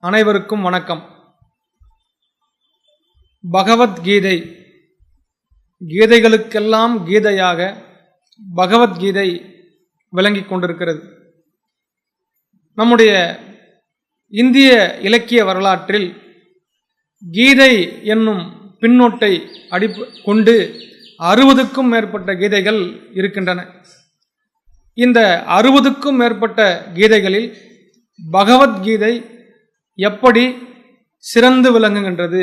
அனைவருக்கும் வணக்கம். பகவத்கீதை. கீதைகளுக்கெல்லாம் கீதையாக பகவத்கீதை விளங்கிக் கொண்டிருக்கிறது. நம்முடைய இந்திய இலக்கிய வரலாற்றில் கீதை என்னும் பின்னோட்டை அடிப்பு கொண்டு அறுபதுக்கும் மேற்பட்ட கீதைகள் இருக்கின்றன. இந்த அறுபதுக்கும் மேற்பட்ட கீதைகளில் பகவத்கீதை எப்படி சிறந்து விளங்குகின்றது?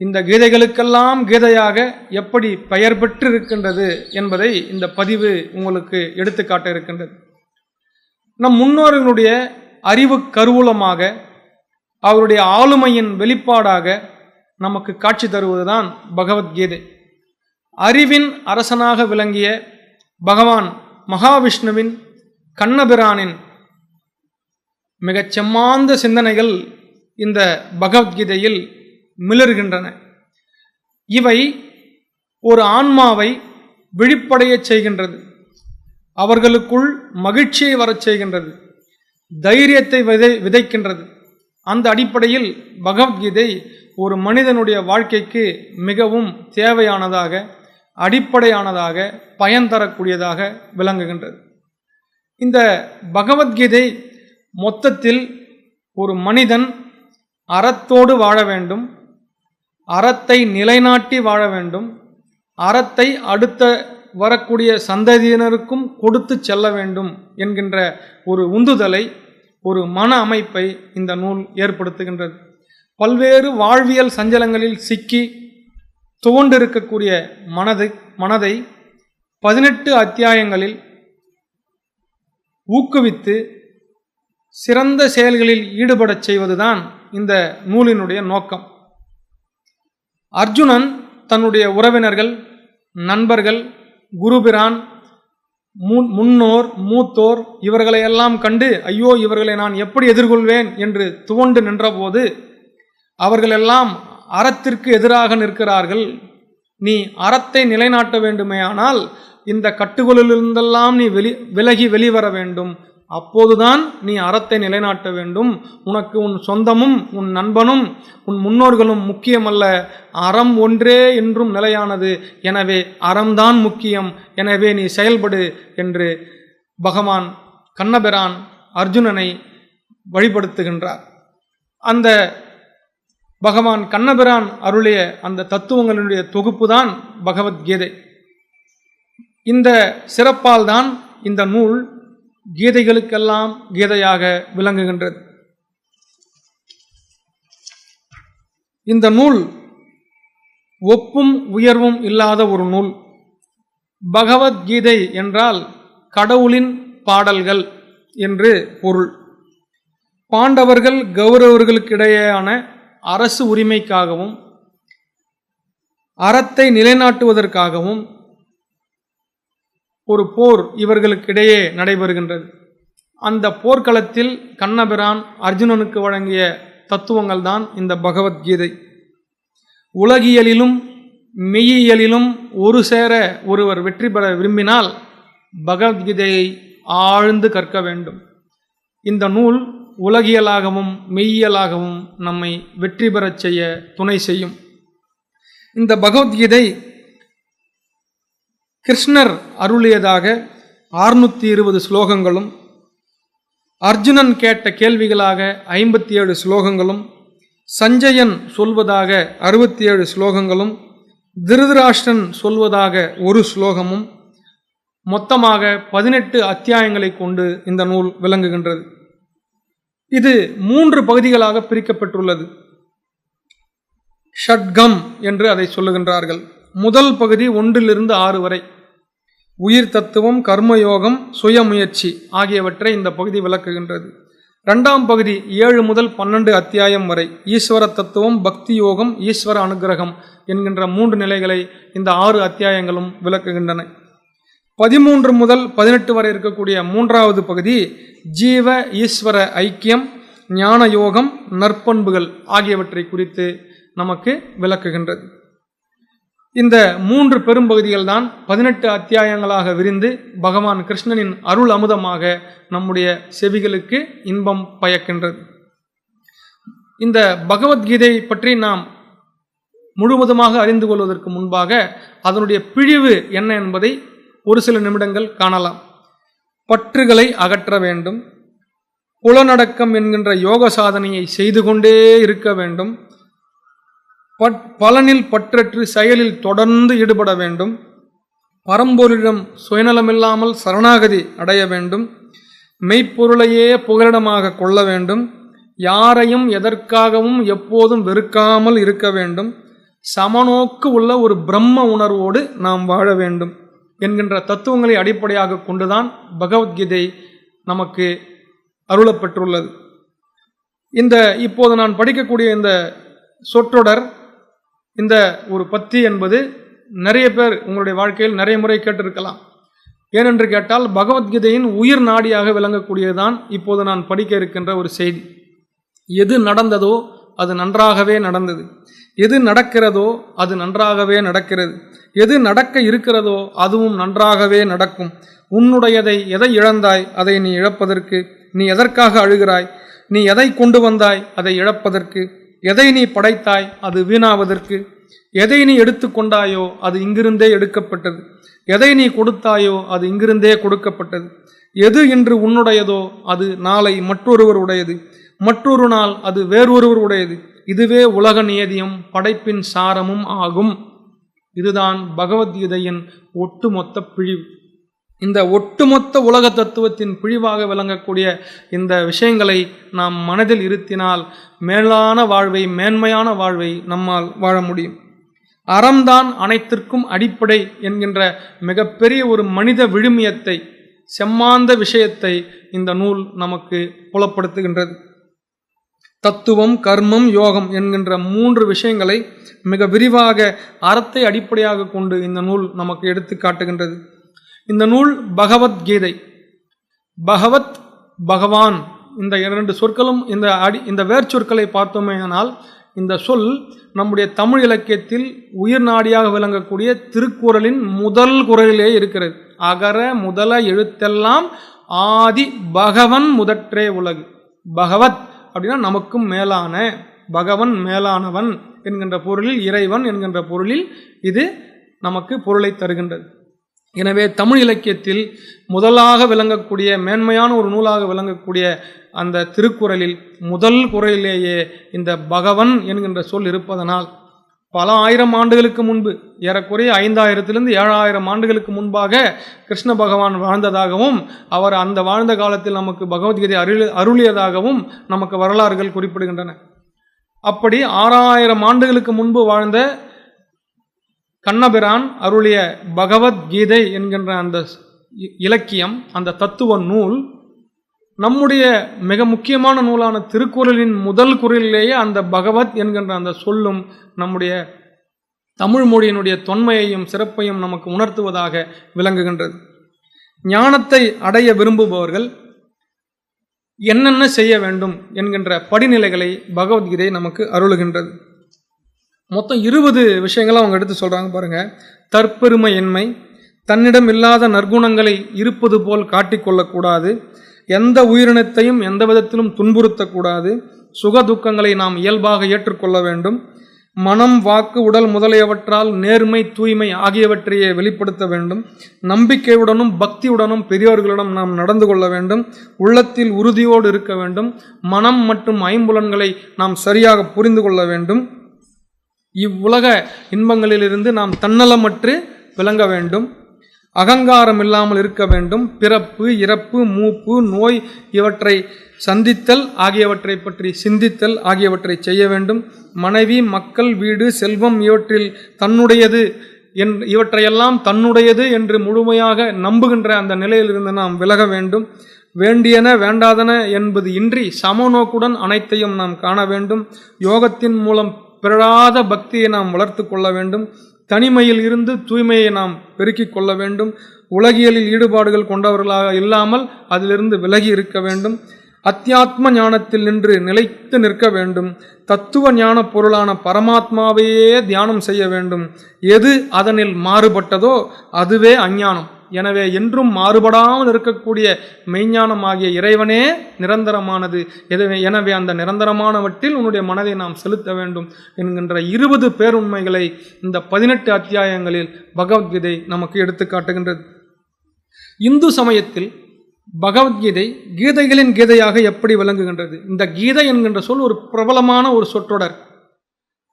இந்த கீதைகளுக்கெல்லாம் கீதையாக எப்படி பெயர் பெற்று இருக்கின்றது என்பதை இந்த பதிவு உங்களுக்கு எடுத்துக்காட்ட இருக்கின்றது. நம் முன்னோர்களுடைய அறிவு கருவூலமாக அவருடைய ஆளுமையின் வெளிப்பாடாக நமக்கு காட்சி தருவதுதான் பகவத்கீதை. அறிவின் அரசனாக விளங்கிய பகவான் மகாவிஷ்ணுவின் கண்ணபிரானின் மிகச் செம்மாந்த சிந்தனைகள் இந்த பகவத்கீதையில் மிளர்கின்றன இவை ஒரு ஆன்மாவை விழிப்படையச் செய்கின்றது. அவர்களுக்குள் மகிழ்ச்சியை வரச் செய்கின்றது. தைரியத்தை விதை விதைக்கின்றது. அந்த அடிப்படையில் பகவத்கீதை ஒரு மனிதனுடைய வாழ்க்கைக்கு மிகவும் தேவையானதாக அடிப்படையானதாக பயன் தரக்கூடியதாக விளங்குகின்றது. இந்த பகவத்கீதை மொத்தத்தில் ஒரு மனிதன் அறத்தோடு வாழ வேண்டும் அறத்தை நிலைநாட்டி வாழ வேண்டும் அறத்தை அடுத்த வரக்கூடிய சந்ததியினருக்கும் கொடுத்து செல்ல வேண்டும் என்கின்ற ஒரு உந்துதலை ஒரு மன அமைப்பை இந்த நூல் ஏற்படுத்துகின்றது. பல்வேறு வாழ்வியல் சஞ்சலங்களில் சிக்கி துவண்டிருக்கக்கூடிய மனது மனதை பதினெட்டு அத்தியாயங்களில் ஊக்குவித்து சிறந்த செயல்களில் ஈடுபடச் செய்வதுதான் இந்த நூலினுடைய நோக்கம். அர்ஜுனன் தன்னுடைய உறவினர்கள் நண்பர்கள் குருபிரான் முன் முன்னோர் மூத்தோர் இவர்களை எல்லாம் கண்டு ஐயோ இவர்களை நான் எப்படி எதிர்கொள்வேன்? என்று துவண்டு நின்றபோது அவர்களெல்லாம் அறத்திற்கு எதிராக நிற்கிறார்கள். நீ அறத்தை நிலைநாட்ட வேண்டுமேயானால் இந்த கட்டுகளிலிருந்தெல்லாம் நீ வெளி விலகி வெளிவர வேண்டும். அப்போதுதான் நீ அறத்தை நிலைநாட்ட வேண்டும். உனக்கு உன் சொந்தமும் உன் நண்பனும் உன் முன்னோர்களும் முக்கியமல்ல. அறம் ஒன்றே என்றும் நிலையானது. எனவே அறம்தான் முக்கியம். எனவே நீ செயல்படு என்று பகவான் கண்ணபிரான் அர்ஜுனனை வழிபடுத்துகின்றார். அந்த பகவான் கண்ணபிரான் அருளிய அந்த தத்துவங்களுடைய தொகுப்பு தான் பகவத்கீதை. இந்த சிறப்பால் தான் இந்த நூல் கீதைகளுக்கெல்லாம் கீதையாக விளங்குகின்றது. இந்த நூல் ஒப்பும் உயர்வும் இல்லாத ஒரு நூல். பகவத்கீதை என்றால் கடவுளின் பாடல்கள் என்று பொருள். பாண்டவர்கள் கௌரவர்களுக்கிடையேயான அரசு உரிமைக்காகவும் அறத்தை நிலைநாட்டுவதற்காகவும் ஒரு போர் இவர்களுக்கிடையே நடைபெறுகின்றது. அந்த போர்க்களத்தில் கண்ணபிரான் அர்ஜுனனுக்கு வழங்கிய தத்துவங்கள் தான் இந்த பகவத்கீதை. உலகியலிலும் மெய்யியலிலும் ஒரு சேர ஒருவர் வெற்றி பெற விரும்பினால் பகவத்கீதையை ஆழ்ந்து கற்க வேண்டும். இந்த நூல் உலகியலாகவும் மெய்யியலாகவும் நம்மை வெற்றி பெறச் செய்ய துணை செய்யும். இந்த பகவத்கீதை கிருஷ்ணர் அருளியதாக ஆறுநூற்றி இருபது ஸ்லோகங்களும் அர்ஜுனன் கேட்ட கேள்விகளாக ஐம்பத்தி ஏழு ஸ்லோகங்களும் சஞ்சயன் சொல்வதாக அறுபத்தி ஏழு ஸ்லோகங்களும் திருதராஷ்டன் சொல்வதாக ஒரு ஸ்லோகமும் மொத்தமாக பதினெட்டு அத்தியாயங்களை கொண்டு இந்த நூல் விளங்குகின்றது. இது மூன்று பகுதிகளாக பிரிக்கப்பட்டுள்ளது. ஷட்கம் என்று அதை சொல்லுகின்றார்கள். முதல் பகுதி ஒன்றிலிருந்து ஆறு வரை. உயிர் தத்துவம் கர்மயோகம் சுயமுயற்சி ஆகியவற்றை இந்த பகுதி விளக்குகின்றது. இரண்டாம் பகுதி ஏழு முதல் பன்னெண்டு அத்தியாயம் வரை ஈஸ்வர தத்துவம் பக்தி யோகம் ஈஸ்வர அனுகிரகம் என்கின்ற மூன்று நிலைகளை இந்த ஆறு அத்தியாயங்களும் விளக்குகின்றன. பதிமூன்று முதல் பதினெட்டு வரை இருக்கக்கூடிய மூன்றாவது பகுதி ஜீவ ஈஸ்வர ஐக்கியம் ஞான யோகம் நற்பண்புகள் ஆகியவற்றை குறித்து நமக்கு விளக்குகின்றது. இந்த மூன்று பெரும்பகுதிகள் தான் பதினெட்டு அத்தியாயங்களாக விரிந்து பகவான் கிருஷ்ணனின் அருள் அமுதமாக நம்முடைய செவிகளுக்கு இன்பம் பயக்கின்றது. இந்த பகவத்கீதை பற்றி நாம் முழுவதுமாக அறிந்து கொள்வதற்கு முன்பாக அதனுடைய பிழிவு என்ன என்பதை ஒரு சில நிமிடங்கள் காணலாம். பற்றுகளை அகற்ற வேண்டும். புலநடக்கம் என்கின்ற யோக சாதனையை செய்து கொண்டே இருக்க வேண்டும். பட் பலனில் பற்றற்று செயலில் தொடர்ந்து ஈடுபட வேண்டும். பரம்பொருளிடம் சுயநலமில்லாமல் சரணாகதி அடைய வேண்டும். மெய்ப்பொருளையே புகலிடமாக கொள்ள வேண்டும். யாரையும் எதற்காகவும் எப்போதும் வெறுக்காமல் இருக்க வேண்டும். சமநோக்கு உள்ள ஒரு பிரம்ம உணர்வோடு நாம் வாழ வேண்டும் என்கின்ற தத்துவங்களை அடிப்படையாக கொண்டுதான் பகவத்கீதை நமக்கு அருளப்பெற்றுள்ளது இந்த இப்போது நான் படிக்கக்கூடிய இந்த சொற்றொடர் இந்த ஒரு பத்தி என்பது நிறைய பேர் உங்களுடைய வாழ்க்கையில் நிறைய முறை கேட்டிருக்கலாம். ஏனென்று கேட்டால் பகவத்கீதையின் உயிர் நாடியாக விளங்கக்கூடியதுதான் இப்போது நான் படிக்க இருக்கின்ற ஒரு செய்தி. எது நடந்ததோ அது நன்றாகவே நடந்தது. எது நடக்கிறதோ அது நன்றாகவே நடக்கிறது. எது நடக்க இருக்கிறதோ அதுவும் நன்றாகவே நடக்கும். உன்னுடையதை எதை இழந்தாய் அதை நீ இழப்பதற்கு? நீ எதற்காக அழுகிறாய்? நீ எதை கொண்டு வந்தாய் அதை இழப்பதற்கு? எதை நீ படைத்தாய் அது வீணாவதற்கு? எதை நீ எடுத்துக்கொண்டாயோ அது இங்கிருந்தே எடுக்கப்பட்டது. எதை நீ கொடுத்தாயோ அது இங்கிருந்தே கொடுக்கப்பட்டது. எது இன்று உன்னுடையதோ அது நாளை மற்றொருவர் உடையது மற்றொரு நாள் அது வேறொருவர் உடையது இதுவே உலக நியதியும் படைப்பின் சாரமும் ஆகும். இதுதான் பகவத்கீதையின் ஒட்டுமொத்த பிழிவு. இந்த ஒட்டுமொத்த உலக தத்துவத்தின் பிழிவாக விளங்கக்கூடிய இந்த விஷயங்களை நாம் மனதில் இருத்தினால் மேலான வாழ்வை மேன்மையான வாழ்வை நம்மால் வாழ முடியும். அறம்தான் அனைத்திற்கும் அடிப்படை என்கின்ற மிகப்பெரிய ஒரு மனித விழுமியத்தை செம்மாந்த விஷயத்தை இந்த நூல் நமக்கு புலப்படுத்துகின்றது. தத்துவம் கர்மம் யோகம் என்கின்ற மூன்று விஷயங்களை மிக விரிவாக அறத்தை அடிப்படையாக கொண்டு இந்த நூல் நமக்கு எடுத்து காட்டுகின்றது. இந்த நூல் பகவத்கீதை பகவத் பகவான். இந்த இரண்டு சொற்களும் இந்த அடி இந்த வேர்ச்சொற்களை பார்த்தோமேயானால் இந்த சொல் நம்முடைய தமிழ் இலக்கியத்தில் உயிர் நாடியாக விளங்கக்கூடிய திருக்குறளின் முதல் குரலிலே இருக்கிறது. அகர முதல எழுத்தெல்லாம் ஆதி பகவன் முதற்றே உலகு. பகவத் அப்படின்னா நமக்கும் மேலான பகவன் மேலானவன் என்கின்ற பொருளில் இறைவன் என்கின்ற பொருளில் இது நமக்கு பொருளை தருகின்றது. எனவே தமிழ் இலக்கியத்தில் முதலாக விளங்கக்கூடிய மேன்மையான ஒரு நூலாக விளங்கக்கூடிய அந்த திருக்குறளில் முதல் குரலிலேயே இந்த பகவன் என்கின்ற சொல் இருப்பதனால் பல ஆயிரம் ஆண்டுகளுக்கு முன்பு ஏறக்குறைய ஐந்தாயிரத்திலிருந்து ஏழாயிரம் ஆண்டுகளுக்கு முன்பாக கிருஷ்ண பகவான் வாழ்ந்ததாகவும் அவர் அந்த வாழ்ந்த காலத்தில் நமக்கு பகவத்கீதை அருள் அருளியதாகவும் நமக்கு வரலாறுகள் குறிப்பிடுகின்றன. அப்படி ஆறாயிரம் ஆண்டுகளுக்கு முன்பு வாழ்ந்த கண்ணபிரான் அருளிய பகவத்கீதை என்கின்ற அந்த இ- இலக்கியம் அந்த தத்துவ நூல் நம்முடைய மிக முக்கியமான நூலான திருக்குறளின் முதல் குரலிலேயே அந்த பகவத் என்கின்ற அந்த சொல்லும் நம்முடைய தமிழ் மொழியினுடைய தொன்மையையும் சிறப்பையும் நமக்கு உணர்த்துவதாக விளங்குகின்றது. ஞானத்தை அடைய விரும்புபவர்கள் என்னென்ன செய்ய வேண்டும் என்கின்ற படிநிலைகளை பகவத்கீதை நமக்கு அருளுகின்றது. மொத்தம் இருபது விஷயங்களை அவங்க எடுத்து சொல்கிறாங்க பாருங்கள் தற்பெருமை என்மை தன்னிடம் இல்லாத நற்குணங்களை இருப்பது போல் காட்டிக்கொள்ளக்கூடாது. எந்த உயிரினத்தையும் எந்த விதத்திலும் துன்புறுத்தக்கூடாது. சுக துக்கங்களை நாம் இயல்பாக ஏற்றுக்கொள்ள வேண்டும். மனம் வாக்கு உடல் முதலியவற்றால் நேர்மை தூய்மை ஆகியவற்றையே வெளிப்படுத்த வேண்டும். நம்பிக்கையுடனும் பக்தியுடனும் பெரியோர்களிடம் நாம் நடந்து கொள்ள வேண்டும். உள்ளத்தில் உறுதியோடு இருக்க வேண்டும். மனம் மற்றும் ஐம்புலன்களை நாம் சரியாக புரிந்து கொள்ள வேண்டும். இவ்வுலக இன்பங்களிலிருந்து நாம் தன்னலமற்று விளங்க வேண்டும். அகங்காரம் இல்லாமல் இருக்க வேண்டும். பிறப்பு இறப்பு மூப்பு நோய் இவற்றை சந்தித்தல் ஆகியவற்றை பற்றி சிந்தித்தல் ஆகியவற்றை செய்ய வேண்டும். மனைவி மக்கள் வீடு செல்வம் இவற்றில் தன்னுடையது என் இவற்றையெல்லாம் தன்னுடையது என்று முழுமையாக நம்புகின்ற அந்த நிலையிலிருந்து நாம் விலக வேண்டும். வேண்டியன வேண்டாதன என்பது இன்றி சமநோக்குடன் அனைத்தையும் நாம் காண வேண்டும். யோகத்தின் மூலம் பிறழாத பக்தியை நாம் வளர்த்து கொள்ள வேண்டும். தனிமையில் இருந்து தூய்மையை நாம் பெருக்கிக் கொள்ள வேண்டும். உலகியலில் ஈடுபாடுகள் கொண்டவர்களாக இல்லாமல் அதிலிருந்து விலகி இருக்க வேண்டும். அத்தியாத்ம ஞானத்தில் நின்று நிலைத்து நிற்க வேண்டும். தத்துவ ஞான பொருளான பரமாத்மாவையே தியானம் செய்ய வேண்டும். எது அதனில் மாறுபட்டதோ அதுவே அஞ்ஞானம். எனவே என்றும் மாறுபடாமல் இருக்கக்கூடிய மெய்ஞானமாகிய இறைவனே நிரந்தரமானது. எனவே எனவே அந்த நிரந்தரமானவற்றில் உன்னுடைய மனதை நாம் செலுத்த வேண்டும் என்கின்ற இருபது பேருண்மைகளை இந்த பதினெட்டு அத்தியாயங்களில் பகவத்கீதை நமக்கு எடுத்துக்காட்டுகின்றது இந்து சமயத்தில் பகவத்கீதை கீதைகளின் கீதையாக எப்படி விளங்குகின்றது? இந்த கீதை என்கின்ற சொல் ஒரு பிரபலமான ஒரு சொற்றொடர்.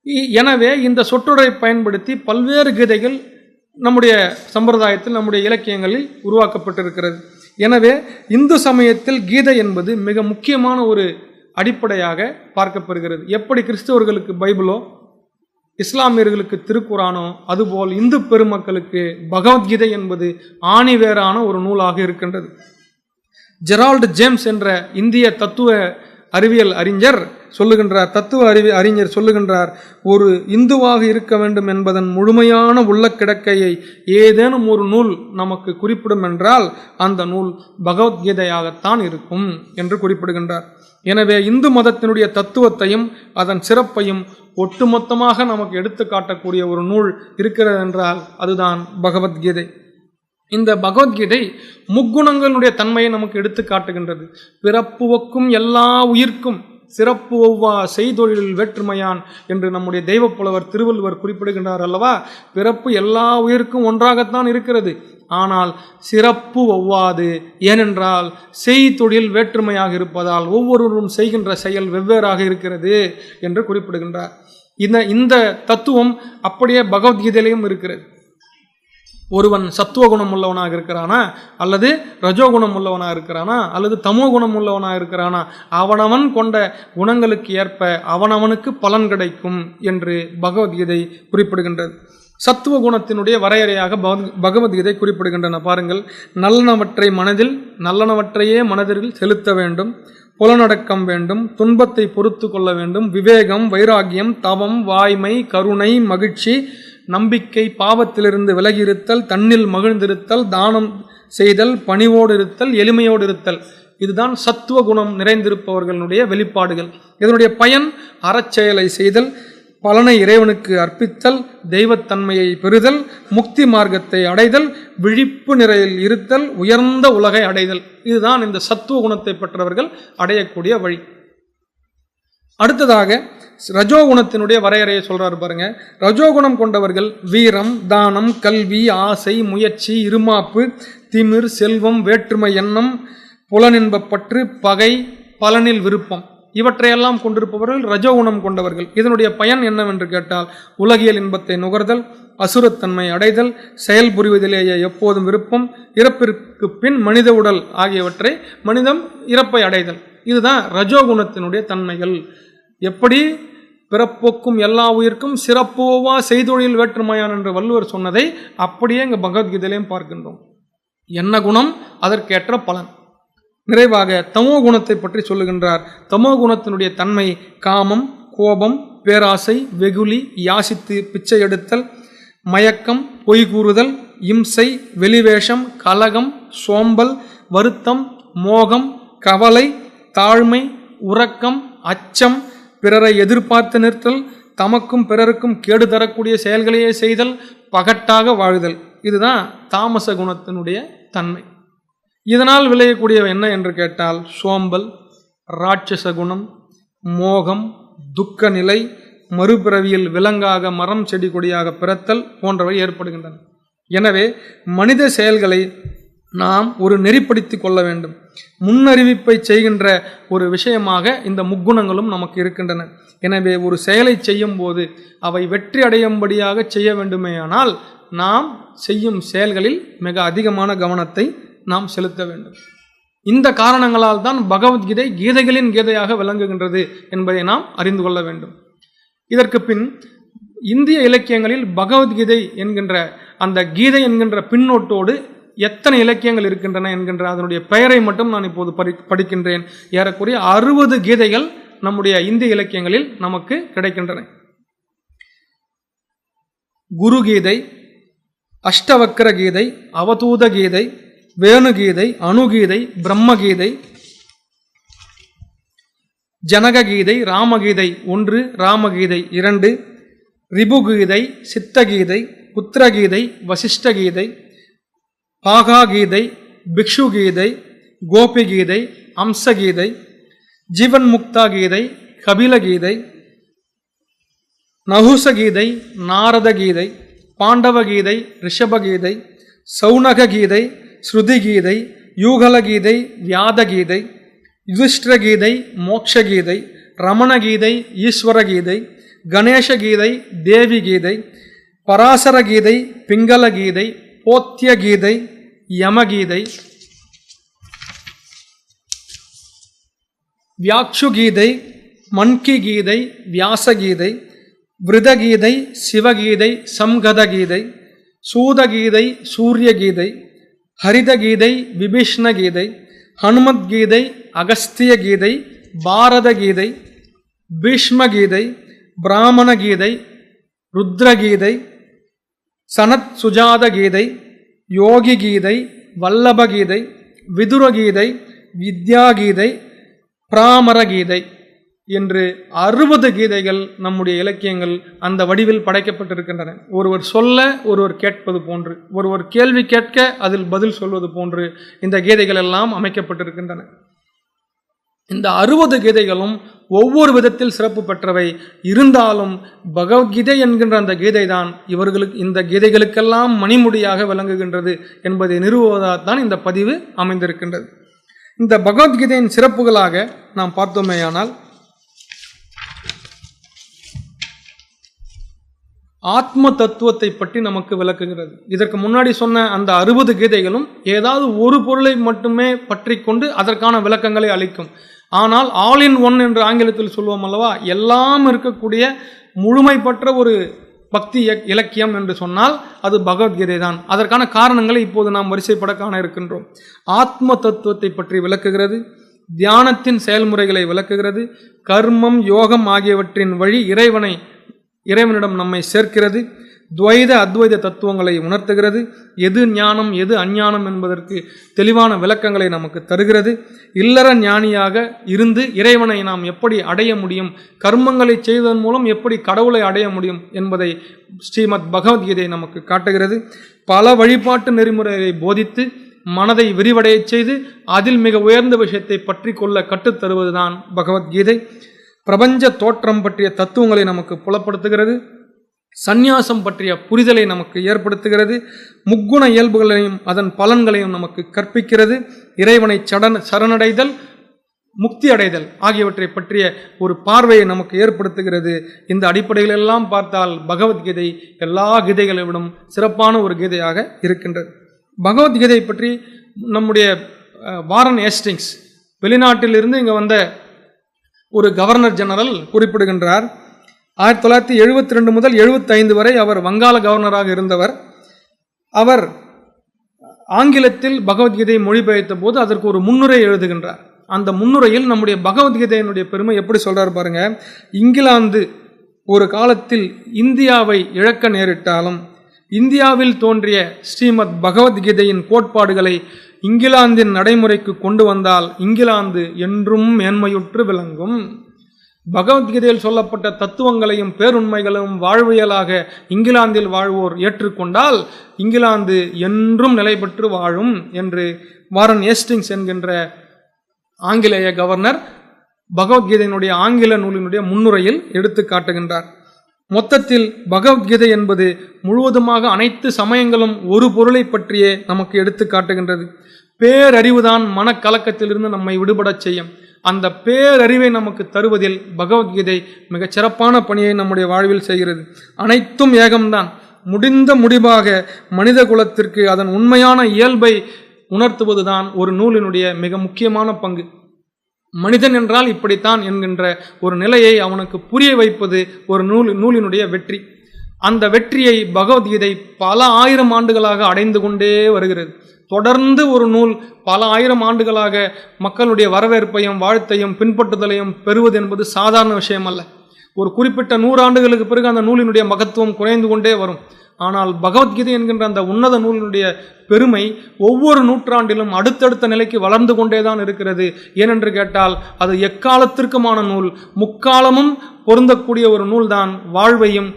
இ- எனவே இந்த சொற்றொடரை பயன்படுத்தி பல்வேறு கீதைகள் நம்முடைய சம்பிரதாயத்தில் நம்முடைய இலக்கியங்களில் உருவாக்கப்பட்டிருக்கிறது. எனவே இந்து சமயத்தில் கீதை என்பது மிக முக்கியமான ஒரு அடிப்படையாக பார்க்கப்படுகிறது. எப்படி கிறிஸ்தவர்களுக்கு பைபிளோ இஸ்லாமியர்களுக்கு திருக்குறானோ அதுபோல் இந்து பெருமக்களுக்கு பகவத்கீதை என்பது ஆணிவேரான ஒரு நூலாக இருக்கின்றது. ஜெரால்டு ஜேம்ஸ் என்ற இந்திய தத்துவ அறிவியல் அறிஞர் சொல்லுகின்றார் தத்துவ அறிவி அறிஞர் சொல்லுகின்றார் ஒரு இந்துவாக இருக்க வேண்டும் என்பதன் முழுமையான உள்ள கிடக்கையை ஏதேனும் ஒரு நூல் நமக்கு குறிப்பிடும் என்றால் அந்த நூல் பகவத்கீதையாகத்தான் இருக்கும் என்று குறிப்பிடுகின்றார். எனவே இந்து மதத்தினுடைய தத்துவத்தையும் அதன் சிறப்பையும் ஒட்டுமொத்தமாக நமக்கு எடுத்து காட்டக்கூடிய ஒரு நூல் இருக்கிறது என்றால் அதுதான் பகவத்கீதை. இந்த பகவத்கீதை முக்குணங்களுடைய தன்மையை நமக்கு எடுத்து காட்டுகின்றது. பிறப்புவக்கும் எல்லா உயிர்க்கும் சிறப்பு ஒவ்வா செய்தொழிலில் வேற்றுமையான் என்று நம்முடைய தெய்வ புலவர் திருவள்ளுவர் குறிப்பிடுகின்றார் அல்லவா? பிறப்பு எல்லா உயிருக்கும் ஒன்றாகத்தான் இருக்கிறது. ஆனால் சிறப்பு ஒவ்வாது ஏனென்றால் செய்தொழில் வேற்றுமையாக இருப்பதால் ஒவ்வொருவரும் செய்கின்ற செயல் வெவ்வேறாக இருக்கிறது என்று குறிப்பிடுகின்றார். இந்த இந்த தத்துவம் அப்படியே பகவத்கீதையிலையும் இருக்கிறது. ஒருவன் சத்துவ குணம் உள்ளவனாக இருக்கிறானா? அல்லது ரஜோகுணம் உள்ளவனாக இருக்கிறானா? அல்லது தமோ குணம் உள்ளவனாக இருக்கிறானா? அவனவன் கொண்ட குணங்களுக்கு ஏற்ப அவனவனுக்கு பலன் கிடைக்கும் என்று பகவத்கீதை குறிப்பிடுகின்றது. சத்துவ குணத்தினுடைய வரையறையாக பகவத்- பகவத்கீதை குறிப்பிடுகின்றன. பாருங்கள் நல்லனவற்றை மனதில் நல்லனவற்றையே மனதில் செலுத்த வேண்டும் புலனடக்கம் வேண்டும் துன்பத்தை பொறுத்து கொள்ள வேண்டும் விவேகம் வைராகியம் தவம் வாய்மை கருணை மகிழ்ச்சி நம்பிக்கை பாவத்திலிருந்து விலகியிருத்தல் தன்னில் மகிழ்ந்திருத்தல் தானம் செய்தல் பணிவோடு இருத்தல் எளிமையோடு இருத்தல் இதுதான் சத்துவ குணம் நிறைந்திருப்பவர்களுடைய வெளிப்பாடுகள். இதனுடைய பயன் அறச்செயலை செய்தல் பலனை இறைவனுக்கு அர்ப்பித்தல் தெய்வத்தன்மையை பெறுதல் முக்தி மார்க்கத்தை அடைதல் விழிப்பு நிறையில் இருத்தல் உயர்ந்த உலகை அடைதல். இதுதான் இந்த சத்துவ குணத்தை பெற்றவர்கள் அடையக்கூடிய வழி. அடுத்ததாக ரஜோகுணத்தினுடைய வரையறையை சொல்கிறாரு பாருங்க. ரஜோகுணம் கொண்டவர்கள் வீரம் தானம் கல்வி ஆசை முயற்சி இருமாப்பு திமிர் செல்வம் வேற்றுமை எண்ணம் புலனின்பப்பற்று பகை பலனில் விருப்பம். இவற்றையெல்லாம் கொண்டிருப்பவர்கள் ரஜோகுணம் கொண்டவர்கள். இதனுடைய பயன் என்னவென்று கேட்டால் உலகியல் இன்பத்தை நுகர்தல் அசுரத்தன்மை அடைதல் செயல் புரிவதிலேயே எப்போதும் விருப்பம் இறப்பிற்கு பின் மனித உடல் ஆகியவற்றை மனிதம் இறப்பை அடைதல். இதுதான் ரஜோகுணத்தினுடைய தன்மைகள். எப்படி? பிறப்போக்கும் எல்லா உயிர்க்கும் சிறப்போவா செய்தொழில் வேற்றுமையான் என்று வள்ளுவர் சொன்னதை அப்படியே இங்கே பகவத்கீதையிலையும் பார்க்கின்றோம். என்ன குணம்? அதற்கேற்ற பலன். நிறைவாக தமோ குணத்தை பற்றி சொல்லுகின்றார். தமோ குணத்தினுடைய தன்மை காமம் கோபம் பேராசை வெகுளி யாசித்து பிச்சை எடுத்தல் மயக்கம் பொய் கூறுதல் இம்சை வெளிவேஷம் கலகம் சோம்பல் வருத்தம் மோகம் கவலை தாழ்மை உறக்கம் அச்சம் பிறரை எதிர்பார்த்து நிறுத்தல் தமக்கும் பிறருக்கும் கேடு தரக்கூடிய செயல்களையே செய்தல் பகட்டாக வாழுதல். இதுதான் தாமச குணத்தினுடைய தன்மை. இதனால் விளையக்கூடியவை என்ன என்று கேட்டால் சோம்பல் ராட்சச குணம் மோகம் துக்க நிலை மறுபிறவியில் விலங்காக மரம் செடி கொடியாக பிறத்தல் போன்றவை ஏற்படுகின்றன. எனவே மனித செயல்களை நாம் ஒரு நெறிப்படுத்தி கொள்ள வேண்டும். முன்னறிவிப்பை செய்கின்ற ஒரு விஷயமாக இந்த முக்குணங்களும் நமக்கு இருக்கின்றன. எனவே ஒரு செயலை செய்யும் போது அவை வெற்றி அடையும்படியாக செய்ய வேண்டுமேயானால் நாம் செய்யும் செயல்களில் மிக அதிகமான கவனத்தை நாம் செலுத்த வேண்டும். இந்த காரணங்களால் தான் பகவத்கீதை கீதைகளின் கீதையாக விளங்குகின்றது என்பதை நாம் அறிந்து கொள்ள வேண்டும். இதற்கு பின் இந்திய இலக்கியங்களில் பகவத்கீதை என்கின்ற அந்த கீதை என்கின்ற பின்னோட்டோடு எத்தனை இலக்கியங்கள் இருக்கின்றன என்கின்ற அதனுடைய பெயரை மட்டும் நான் இப்போது படி படிக்கின்றேன். ஏறக்குறைய அறுபது கீதைகள் நம்முடைய இந்திய இலக்கியங்களில் நமக்கு கிடைக்கின்றன. குரு கீதை அஷ்டவக்கர கீதை அவதூத கீதை வேணுகீதை அணுகீதை பிரம்மகீதை ஜனககீதை ராமகீதை ஒன்று ராமகீதை இரண்டு ரிபுகீதை சித்தகீதை புத்திரகீதை வசிஷ்டகீதை பாகா கீதை கோபிகீதை அம்சகீதை கோபி கீதை அம்ச கீதை ஜீவன் முக்தா கீதை கபில கீதை நகுச கீதை நாரத கீதை ஸ்ருதிகீதை யூகலகீதை வியாதகீதை கீதை மோக்ஷகீதை ரமணகீதை ஈஸ்வரகீதை கணேசகீதை யூகல கீதை வியாத கீதை தேவி கீதை பராசர கீதை பிங்கள யமகீதை வியாக்ஷு கீதை மன்கி கீதை வியாச விருதகீதை சிவகீதை சம்கதகீதை சூதகீதை சூரியகீதை கீதை ஹரித கீதை விபீஷ்ண கீதை ஹனுமத் கீதை அகஸ்திய கீதை பாரத கீதை பீஷ்ம கீதை பிராமண கீதை ருத்ரகீதை சனத் சுஜாத கீதை யோகி கீதை வல்லப கீதை விதுர கீதை வித்யா கீதை பிராமர கீதை என்று அறுபது கீதைகள் நம்முடைய இலக்கியங்கள் அந்த வடிவில் படைக்கப்பட்டிருக்கின்றன. ஒருவர் சொல்ல ஒருவர் கேட்பது போன்று. ஒருவர் கேள்வி கேட்க அதில் பதில் சொல்வது போன்று இந்த கீதைகள் எல்லாம் அமைக்கப்பட்டிருக்கின்றன. இந்த அறுபது கீதைகளும் ஒவ்வொரு விதத்தில் சிறப்பு பெற்றவை. இருந்தாலும் பகவத்கீதை என்கின்ற அந்த கீதை தான் இவர்களுக்கு இந்த கீதைகளுக்கெல்லாம் மணிமுடியாக விளங்குகின்றது என்பதை நிறுவுவதால்தான் இந்த பதிவு அமைந்திருக்கின்றது. இந்த பகவத்கீதையின் சிறப்புகளாக நாம் பார்த்தோமேயானால் ஆத்ம தத்துவத்தை பற்றி நமக்கு விளக்குகிறது. இதற்கு முன்னாடி சொன்ன அந்த அறுபது கீதைகளும் ஏதாவது ஒரு பொருளை மட்டுமே பற்றி கொண்டு அதற்கான விளக்கங்களை அளிக்கும். ஆனால் ஆல் இன் ஒன் என்று ஆங்கிலத்தில் சொல்லுவோம் அல்லவா எல்லாம் இருக்கக்கூடிய முழுமை பெற்ற ஒரு பக்தி இலக்கியம் என்று சொன்னால் அது பகவத்கீதை தான். அதற்கான காரணங்களை இப்போது நாம் வரிசைப்பட காண இருக்கின்றோம். ஆத்ம தத்துவத்தை பற்றி விளக்குகிறது தியானத்தின் செயல்முறைகளை விளக்குகிறது கர்மம் யோகம் ஆகியவற்றின் வழி இறைவனை இறைவனிடம் நம்மை சேர்க்கிறது. துவைத அத்வைத தத்துவங்களை உணர்த்துகிறது. எது ஞானம் எது அஞ்ஞானம் என்பதற்கு தெளிவான விளக்கங்களை நமக்கு தருகிறது. இல்லற ஞானியாக இருந்து இறைவனை நாம் எப்படி அடைய முடியும்? கர்மங்களை செய்வதன் மூலம் எப்படி கடவுளை அடைய முடியும்? என்பதை ஸ்ரீமத் பகவத்கீதை நமக்கு காட்டுகிறது. பல வழிபாட்டு நெறிமுறைகளை போதித்து மனதை விரிவடையச் செய்து அதில் மிக உயர்ந்த விஷயத்தை பற்றி கொள்ள கற்றுத் தருவதுதான் பகவத்கீதை. பிரபஞ்ச தோற்றம் பற்றிய தத்துவங்களை நமக்கு புலப்படுத்துகிறது. சந்நியாசம் பற்றிய புரிதலை நமக்கு ஏற்படுத்துகிறது. முக்குண இயல்புகளையும் அதன் பலன்களையும் நமக்கு கற்பிக்கிறது. இறைவனை சடன் சரணடைதல் முக்தி அடைதல் ஆகியவற்றை பற்றிய ஒரு பார்வையை நமக்கு ஏற்படுத்துகிறது. இந்த அடிப்படையிலெல்லாம் பார்த்தால் பகவத்கீதை எல்லா கீதைகளை விடும் சிறப்பான ஒரு கீதையாக இருக்கின்றது. பகவத்கீதை பற்றி நம்முடைய வாரன் ஏஸ்டிங்ஸ் வெளிநாட்டிலிருந்து இங்கே வந்த ஒரு கவர்னர் ஜெனரல் குறிப்பிடுகின்றார். ஆயிரத்தி தொள்ளாயிரத்தி எழுபத்தி ரெண்டு முதல் எழுபத்தைந்து வரை அவர் வங்காள கவர்னராக இருந்தவர். அவர் ஆங்கிலத்தில் பகவத்கீதையை மொழிபெயர்த்த போது அதற்கு ஒரு முன்னுரை எழுதுகின்றார். அந்த முன்னுரையில் நம்முடைய பகவத்கீதையினுடைய பெருமை எப்படி சொல்கிறார் பாருங்க. இங்கிலாந்து ஒரு காலத்தில் இந்தியாவை இழக்க நேரிட்டாலும் இந்தியாவில் தோன்றிய ஸ்ரீமத் பகவத்கீதையின் கோட்பாடுகளை இங்கிலாந்தின் நடைமுறைக்கு கொண்டு வந்தால் இங்கிலாந்து என்றும் மேன்மையுற்று விளங்கும். பகவத்கீதையில் சொல்லப்பட்ட தத்துவங்களையும் பேருண்மைகளையும் வாழ்வியலாக இங்கிலாந்தில் வாழ்வோர் ஏற்றுக்கொண்டால் இங்கிலாந்து என்றும் நிலை பெற்று வாழும் என்று வாரன் ஏஸ்டிங்ஸ் என்கின்ற ஆங்கிலேய கவர்னர் பகவத்கீதையினுடைய ஆங்கில நூலினுடைய முன்னுரையில் எடுத்து காட்டுகின்றார். மொத்தத்தில் பகவத்கீதை என்பது முழுவதுமாக அனைத்து சமயங்களும் ஒரு பொருளை பற்றியே நமக்கு எடுத்து காட்டுகின்றது. பேரறிவுதான் மனக்கலக்கத்திலிருந்து நம்மை விடுபடச் செய்யும். அந்த பேரறிவை நமக்கு தருவதில் பகவத்கீதை மிகச் சிறப்பான பணியை நம்முடைய வாழ்வில் செய்கிறது. அனைத்தும் ஏகம்தான். முடிந்த முடிவாக மனித குலத்திற்கு அதன் உண்மையான இயல்பை உணர்த்துவதுதான் ஒரு நூலினுடைய மிக முக்கியமான பங்கு. மனிதன் என்றால் இப்படித்தான் என்கின்ற ஒரு நிலையை அவனுக்கு புரிய வைப்பது ஒரு நூல் நூலினுடைய வெற்றி. அந்த வெற்றியை பகவத்கீதை பல ஆயிரம் ஆண்டுகளாக அடைந்து கொண்டே வருகிறது. தொடர்ந்து ஒரு நூல் பல ஆயிரம் ஆண்டுகளாக மக்களுடைய வரவேற்பையும் வாழ்த்தையும் பின்பற்றுதலையும் பெறுவது என்பது சாதாரண விஷயம் அல்ல ஒரு குறிப்பிட்ட நூறாண்டுகளுக்கு பிறகு அந்த நூலினுடைய மகத்துவம் குறைந்து கொண்டே வரும். ஆனால் பகவத்கீதை என்கின்ற அந்த உன்னத நூலினுடைய பெருமை ஒவ்வொரு நூற்றாண்டிலும் அடுத்தடுத்த நிலைக்கு வளர்ந்து கொண்டேதான் இருக்கிறது. ஏனென்று கேட்டால் அது எக்காலத்திற்குமான நூல்? முக்காலமும் பொருந்தக்கூடிய ஒரு நூல்தான் வாழ்வையும்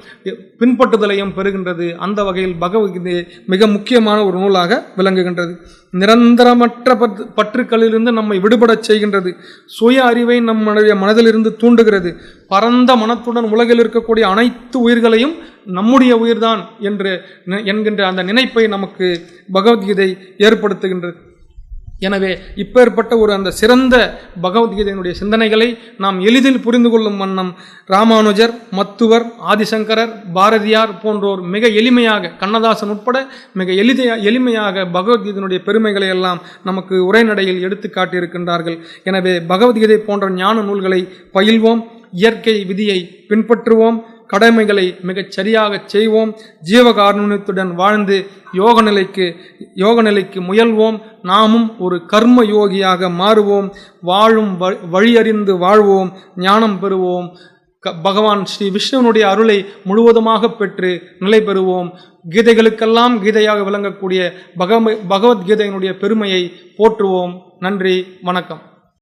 பின்பற்றுதலையும் பெறுகின்றது. அந்த வகையில் பகவத்கீதை மிக முக்கியமான ஒரு நூலாக விளங்குகின்றது. நிரந்தரமற்ற பற்று பற்றுக்களிலிருந்து நம்மை விடுபடச் செய்கின்றது. சுய அறிவை நம்முடைய மனதிலிருந்து தூண்டுகிறது. பரந்த மனத்துடன் உலகில் இருக்கக்கூடிய அனைத்து உயிர்களையும் நம்முடைய உயிர்தான் என்று என்கின்ற அந்த நினைப்பை நமக்கு பகவத்கீதை ஏற்படுத்துகின்றது. எனவே இப்பேற்பட்ட ஒரு அந்த சிறந்த பகவத்கீதையினுடைய சிந்தனைகளை நாம் எளிதில் புரிந்து கொள்ளும் வண்ணம் ராமானுஜர் மத்துவர் ஆதிசங்கரர் பாரதியார் போன்றோர் மிக எளிமையாக கண்ணதாசன் உட்பட மிக எளிதையா எளிமையாக பகவத்கீதையினுடைய பெருமைகளை எல்லாம் நமக்கு உரைநடையில் எடுத்து காட்டியிருக்கின்றார்கள். எனவே பகவத்கீதை போன்ற ஞான நூல்களை பயில்வோம் இயற்கை விதியை பின்பற்றுவோம் கடமைகளை மிகச் சரியாக செய்வோம். ஜீவகாரணத்துடன் வாழ்ந்து யோக நிலைக்கு யோக நிலைக்கு முயல்வோம். நாமும் ஒரு கர்ம யோகியாக மாறுவோம். வாழும் வ- வழியறிந்து வாழ்வோம். ஞானம் பெறுவோம். க- பகவான் ஸ்ரீ விஷ்ணுவனுடைய அருளை முழுவதுமாக பெற்று நிலை பெறுவோம். கீதைகளுக்கெல்லாம் கீதையாக விளங்கக்கூடிய பகவ பகவத்கீதையினுடைய பெருமையை போற்றுவோம். நன்றி வணக்கம்.